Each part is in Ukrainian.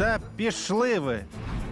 Та пішли ви.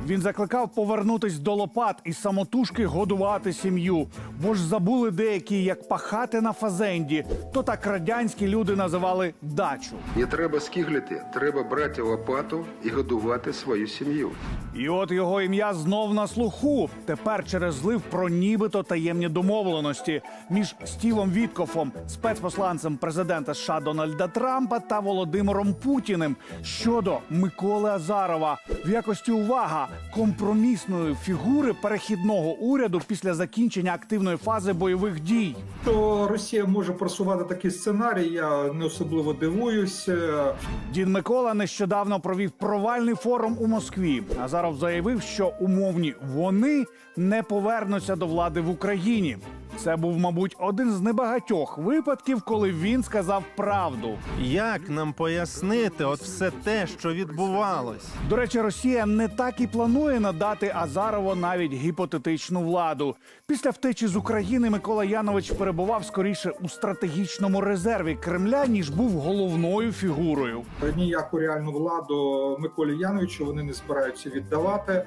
Він закликав повернутись до лопат і самотужки годувати сім'ю. Бо ж забули деякі, як пахати на фазенді, то так радянські люди називали дачу. Не треба скиглити, треба брати лопату і годувати свою сім'ю. І от його ім'я знов на слуху. Тепер через злив про нібито таємні домовленості між Стівом Віткофом, спецпосланцем президента США Дональда Трампа та Володимиром Путіним щодо Миколи Азарова в якості увага компромісної фігури перехідного уряду після закінчення активної фази бойових дій. То Росія може просувати такий сценарій. Я не особливо дивуюся. Дін Микола нещодавно провів провальний форум у Москві. Азаров заявив, що умовні вони не повернуться до влади в Україні. Це був, мабуть, один з небагатьох випадків, коли він сказав правду. Як нам пояснити от все те, що відбувалось? До речі, Росія не так і планує надати Азарову навіть гіпотетичну владу. Після втечі з України Микола Янович перебував скоріше у стратегічному резерві Кремля, ніж був головною фігурою. Ніяку реальну владу Миколі Яновичу вони не збираються віддавати.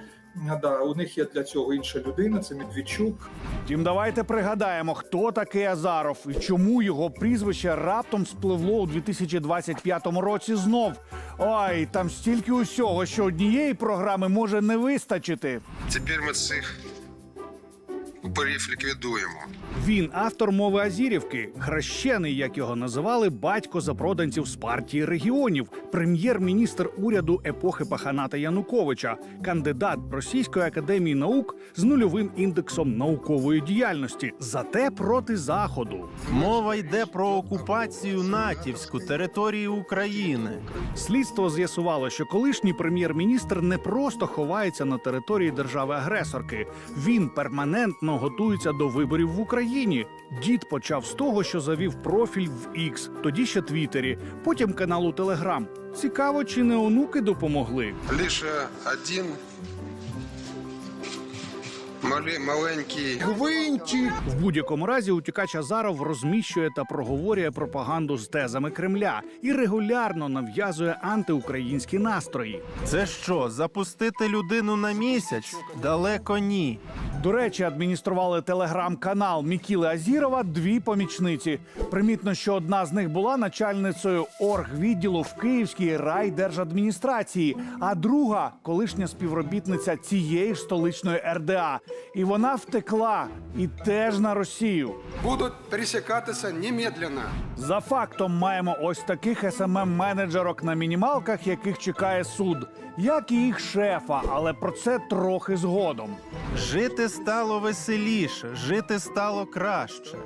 Да, у них є для цього інша людина. Це Медведчук. Тім, давайте пригадаємо, хто такий Азаров і чому його прізвище раптом спливло у 2025 році знов. Ой, там стільки усього, що однієї програми може не вистачити. Тепер ми цих упорів ліквідуємо. Він автор мови Азірівки, хрещений, як його називали, батько запроданців з партії регіонів, прем'єр-міністр уряду епохи Паханата Януковича, кандидат Російської академії наук з нульовим індексом наукової діяльності, зате проти заходу. Мова йде про окупацію натівську території України. Слідство з'ясувало, що колишній прем'єр-міністр не просто ховається на території держави-агресорки. Він перманентно готується до виборів в Україні. Дід почав з того, що завів профіль в X, тоді ще Твіттері, потім канал у Телеграм. Цікаво, чи не онуки допомогли. Лише один малі, маленький В будь-якому разі утікач Азаров розміщує та проговорює пропаганду з тезами Кремля і регулярно нав'язує антиукраїнські настрої. Це що, запустити людину на місяць? Далеко ні. До речі, адміністрували телеграм-канал Мікіли Азірова дві помічниці. Примітно, що одна з них була начальницею оргвідділу в Київській райдержадміністрації, а друга колишня співробітниця цієї ж столичної РДА. І вона втекла і теж на Росію. будуть пересікатися немедленно. За фактом маємо ось таких СММ-менеджерок на мінімалках, яких чекає суд, як і їх шефа, але про це трохи згодом. Жити стало веселіше, жити стало краще.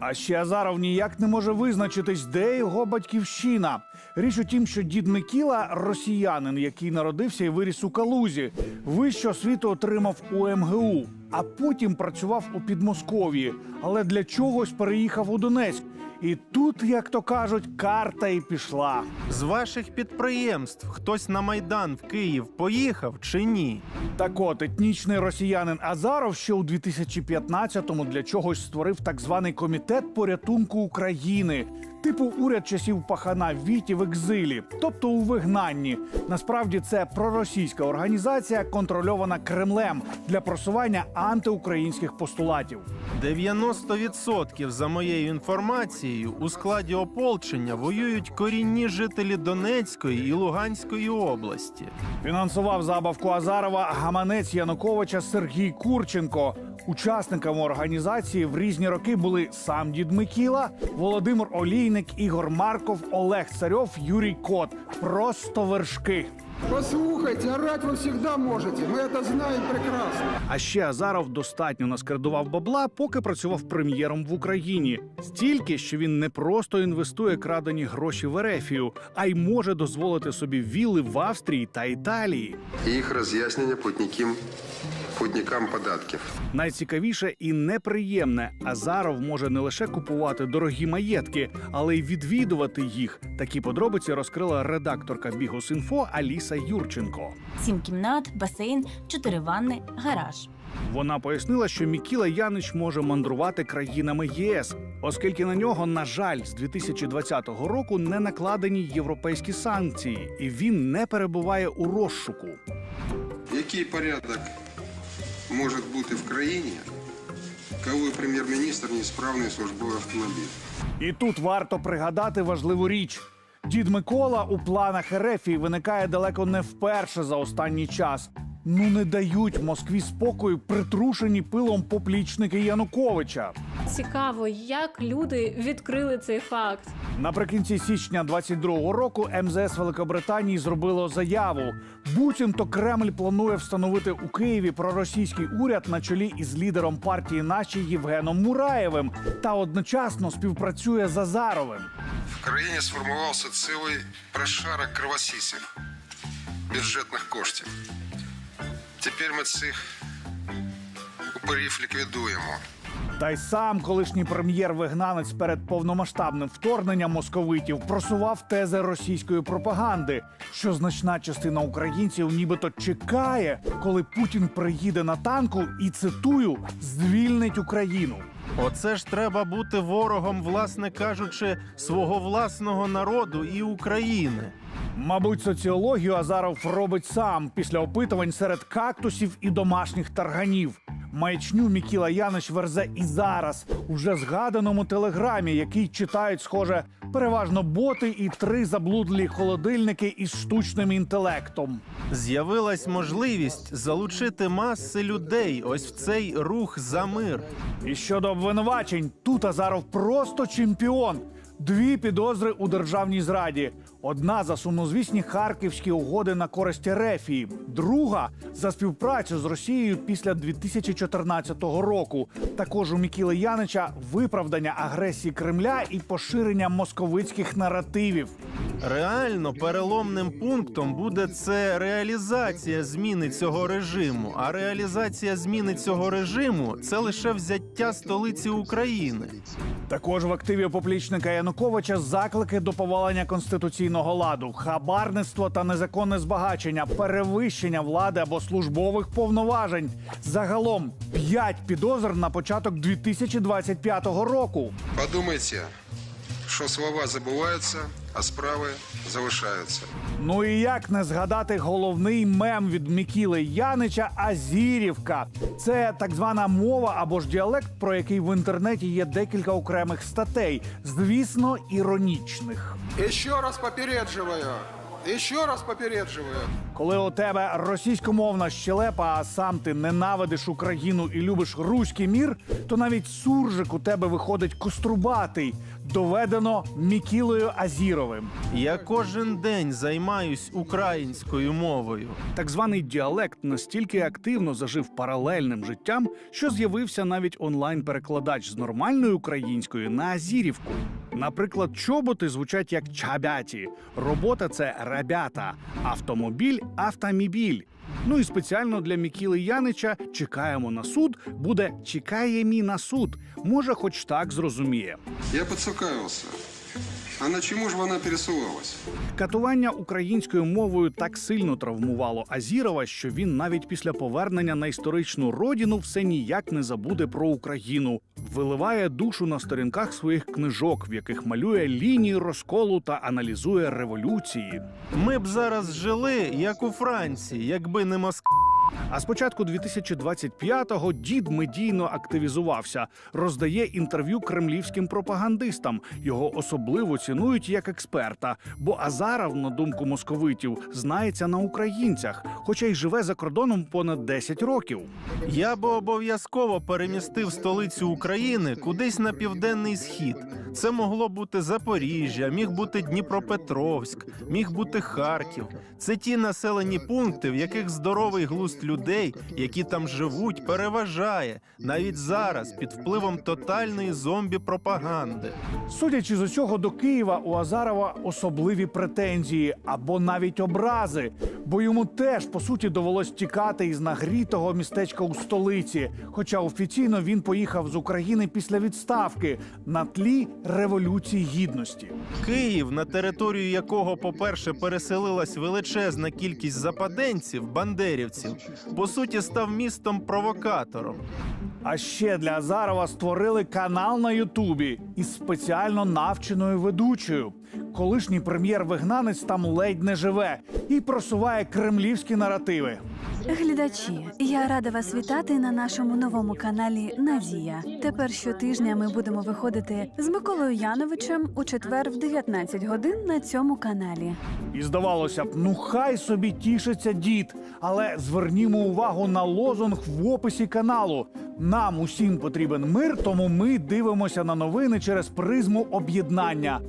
А ще Азаров ніяк не може визначитись, де його батьківщина. Річ у тім, що дід Микіла росіянин, який народився і виріс у Калузі. Вищу освіту отримав у МГУ, а потім працював у Підмосков'ї, але для чогось переїхав у Донецьк. І тут, як то кажуть, карта і пішла. З ваших підприємств хтось на майдан в Київ поїхав чи ні? Так от, етнічний росіянин Азаров ще у 2015-му для чогось створив так званий комітет порятунку України, типу уряд часів пахана Віті в екзилі, тобто у вигнанні. Насправді це проросійська організація, контрольована Кремлем для просування антиукраїнських постулатів. 90% за моєю інформацією у складі ополчення воюють корінні жителі Донецької і Луганської області. Фінансував забавку Азарова гаманець Януковича Сергій Курченко. Учасниками організації в різні роки були сам дід Микіла, Володимир Олійник, Ігор Марков, Олег Царьов, Юрій Кот. Просто вершки. Послухайте, орать ви завжди можете. Ми це знаємо прекрасно. А ще Азаров достатньо наскердував бабла, поки працював прем'єром в Україні. Стільки, що він не просто інвестує крадені гроші в Ерефію, а й може дозволити собі вілли в Австрії та Італії. і їх роз'яснення путникам, путникам податків. Найцікавіше і неприємне Азаров може не лише купувати дорогі маєтки, але й відвідувати їх. Такі подробиці розкрила редакторка Бігус.Інфо Аліса Юрченко. Сім кімнат, басейн, чотири ванни, гараж. Вона пояснила, що Мікіла Янич може мандрувати країнами ЄС, оскільки на нього, на жаль, з 2020 року не накладені європейські санкції, і він не перебуває у розшуку. Який порядок може бути в країні, коли прем'єр-міністр несправний службовий автомобіль? І тут варто пригадати важливу річ. Дід Микола у планах Ерефії виникає далеко не вперше за останній час. Ну не дають Москві спокою притрушені пилом поплічники Януковича. Цікаво, як люди відкрили цей факт. Наприкінці січня 22-го року МЗС Великобританії зробило заяву. Буцімто Кремль планує встановити у Києві проросійський уряд на чолі із лідером партії наші Євгеном Мураєвим та одночасно співпрацює з Азаровим. В країні сформувався цілий прошарок кровосісів, бюджетних коштів. Тепер ми цих упорів ліквідуємо. Та й сам колишній прем'єр-вигнанець перед повномасштабним вторгненням московитів просував тези російської пропаганди, що значна частина українців нібито чекає, коли Путін приїде на танку і цитую звільнить Україну. Оце ж треба бути ворогом, власне кажучи, свого власного народу і України. Мабуть, соціологію Азаров робить сам після опитувань серед кактусів і домашніх тарганів. Маячню Мікіла Янич верзе і зараз, у вже згаданому телеграмі, який читають, схоже, переважно боти і три заблудлі холодильники із штучним інтелектом. З'явилась можливість залучити маси людей ось в цей рух за мир. І щодо обвинувачень, тут Азаров просто чемпіон. Дві підозри у державній зраді. Одна за сумнозвісні харківські угоди на користь Рефії, друга за співпрацю з Росією після 2014 року. Також у Мікіли Янича виправдання агресії Кремля і поширення московицьких наративів. Реально переломним пунктом буде це реалізація зміни цього режиму. А реалізація зміни цього режиму це лише взяття столиці України. Також в активі поплічника Януковича заклики до повалення конституційного ладу, хабарництво та незаконне збагачення, перевищення влади або службових повноважень. Загалом п'ять підозр на початок 2025 року. Подумайте, що слова забуваються, а справи залишаються. Ну і як не згадати головний мем від Мікіли Янича Азірівка. Це так звана мова або ж діалект, про який в інтернеті є декілька окремих статей, звісно, іронічних. Еще раз попередживаю. Еще раз попередживаю. Коли у тебе російськомовна щелепа, а сам ти ненавидиш Україну і любиш руський мір, то навіть суржик у тебе виходить кострубатий, доведено Мікілою Азіровим. Я кожен день займаюсь українською мовою. Так званий діалект настільки активно зажив паралельним життям, що з'явився навіть онлайн-перекладач з нормальної української на азірівку. Наприклад, чоботи звучать як чабяті, робота це рабята, автомобіль автомібіль. Ну і спеціально для Мікіли Янича чекаємо на суд. Буде чекає мій на суд. Може, хоч так зрозуміє. Я поцікавився. А на чому ж вона пересувалась? Катування українською мовою так сильно травмувало Азірова, що він навіть після повернення на історичну родину все ніяк не забуде про Україну. Виливає душу на сторінках своїх книжок, в яких малює лінії розколу та аналізує революції. Ми б зараз жили як у Франції, якби не Москва. А з початку 2025-го дід медійно активізувався, роздає інтерв'ю кремлівським пропагандистам. Його особливо цінують як експерта, бо Азаров, на думку московитів, знається на українцях, хоча й живе за кордоном понад 10 років. Я би обов'язково перемістив столицю України кудись на південний схід. Це могло бути Запоріжжя, міг бути Дніпропетровськ, міг бути Харків. Це ті населені пункти, в яких здоровий глузд людей, які там живуть, переважає навіть зараз під впливом тотальної зомбі-пропаганди. Судячи з усього, до Києва у Азарова особливі претензії або навіть образи, бо йому теж по суті довелось тікати із нагрітого містечка у столиці. Хоча офіційно він поїхав з України після відставки на тлі революції гідності. Київ, на територію якого, по-перше, переселилась величезна кількість западенців, бандерівців, по суті, став містом провокатором. А ще для Азарова створили канал на Ютубі із спеціально навченою ведучою. Колишній прем'єр-вигнанець там ледь не живе і просуває кремлівські наративи. Глядачі, я рада вас вітати на нашому новому каналі Надія. Тепер щотижня ми будемо виходити з Миколою Яновичем у четвер в 19 годин на цьому каналі. І здавалося б, ну хай собі тішиться дід. Але звернімо увагу на лозунг в описі каналу. Нам усім потрібен мир, тому ми дивимося на новини через призму об'єднання.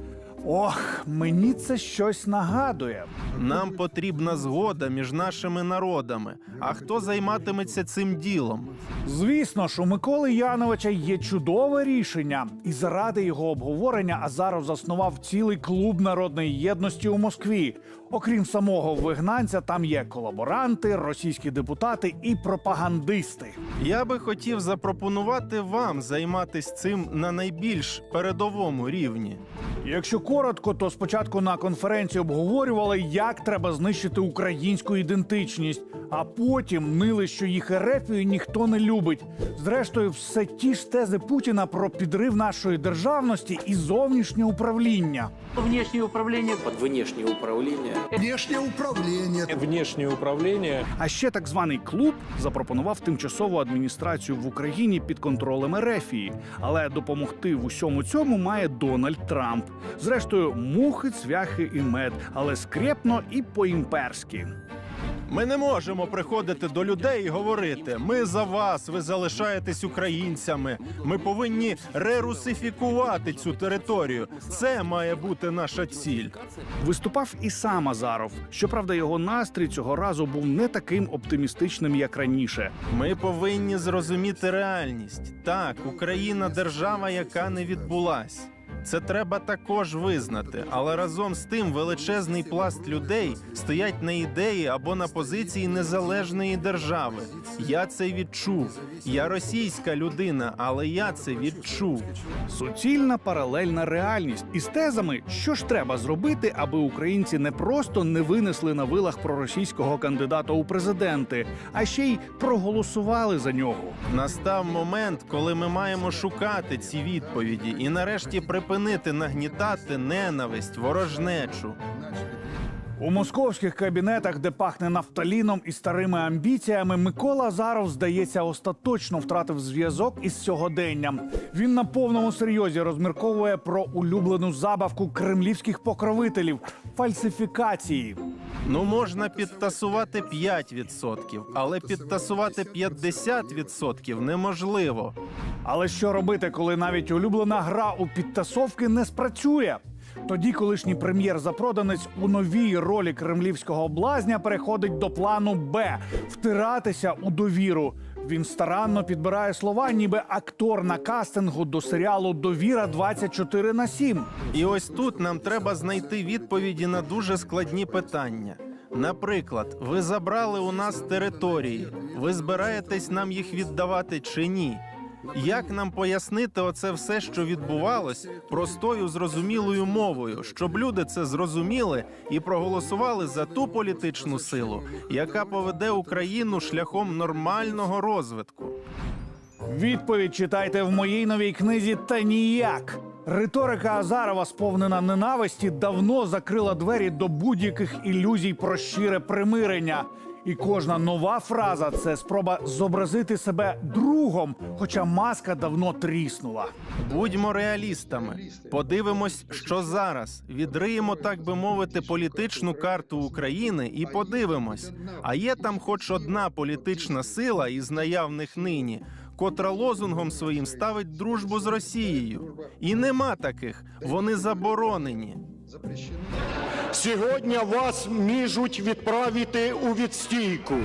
Ох, мені це щось нагадує. Нам потрібна згода між нашими народами. А хто займатиметься цим ділом? Звісно ж, у Миколи Яновича є чудове рішення, і заради його обговорення Азаров заснував цілий клуб народної єдності у Москві. Окрім самого вигнанця, там є колаборанти, російські депутати і пропагандисти. Я би хотів запропонувати вам займатися цим на найбільш передовому рівні. Якщо коротко, то спочатку на конференції обговорювали, як треба знищити українську ідентичність, а потім нили, що їх ерефію ніхто не любить. Зрештою, все ті ж тези Путіна про підрив нашої державності і зовнішнє управління. Внешнее управление под внешнее управление Внешнее управление. внешнее управление А ще так званий клуб запропонував тимчасову адміністрацію в Україні під контролем Ерефії. Але допомогти в усьому цьому має Дональд Трамп. Зрештою, мухи, цвяхи і мед, але скрепно і по-імперськи. Ми не можемо приходити до людей і говорити: ми за вас, ви залишаєтесь українцями. Ми повинні рерусифікувати цю територію. Це має бути наша ціль. Виступав і сам Азаров. Щоправда, його настрій цього разу був не таким оптимістичним, як раніше. Ми повинні зрозуміти реальність. Так, Україна держава, яка не відбулась. Це треба також визнати, але разом з тим величезний пласт людей стоять на ідеї або на позиції незалежної держави. Я це відчув. Я російська людина, але я це відчув. Суцільна паралельна реальність із тезами, що ж треба зробити, аби українці не просто не винесли на вилах проросійського кандидата у президенти, а ще й проголосували за нього. Настав момент, коли ми маємо шукати ці відповіді і нарешті припинити нагнітати ненависть, ворожнечу. У московських кабінетах, де пахне нафталіном і старими амбіціями, Микола Азаров, здається, остаточно втратив зв'язок із сьогоденням. Він на повному серйозі розмірковує про улюблену забавку кремлівських покровителів фальсифікації. Ну можна підтасувати 5%, але підтасувати 50% неможливо. Але що робити, коли навіть улюблена гра у підтасовки не спрацює? Тоді колишній прем'єр-запроданець у новій ролі кремлівського блазня переходить до плану Б втиратися у довіру. Він старанно підбирає слова, ніби актор на кастингу до серіалу Довіра 24 на 7. І ось тут нам треба знайти відповіді на дуже складні питання. Наприклад, ви забрали у нас території. Ви збираєтесь нам їх віддавати чи ні? Як нам пояснити оце все, що відбувалось, простою зрозумілою мовою, щоб люди це зрозуміли і проголосували за ту політичну силу, яка поведе Україну шляхом нормального розвитку? Відповідь читайте в моїй новій книзі та ніяк. Риторика Азарова, сповнена ненависті, давно закрила двері до будь-яких ілюзій про щире примирення. І кожна нова фраза це спроба зобразити себе другом, хоча маска давно тріснула. Будьмо реалістами. Подивимось, що зараз. Відриємо, так би мовити, політичну карту України і подивимось. А є там хоч одна політична сила із наявних нині, котра лозунгом своїм ставить дружбу з Росією. І нема таких, вони заборонені. Сьогодні вас міжуть відправити у відстійку.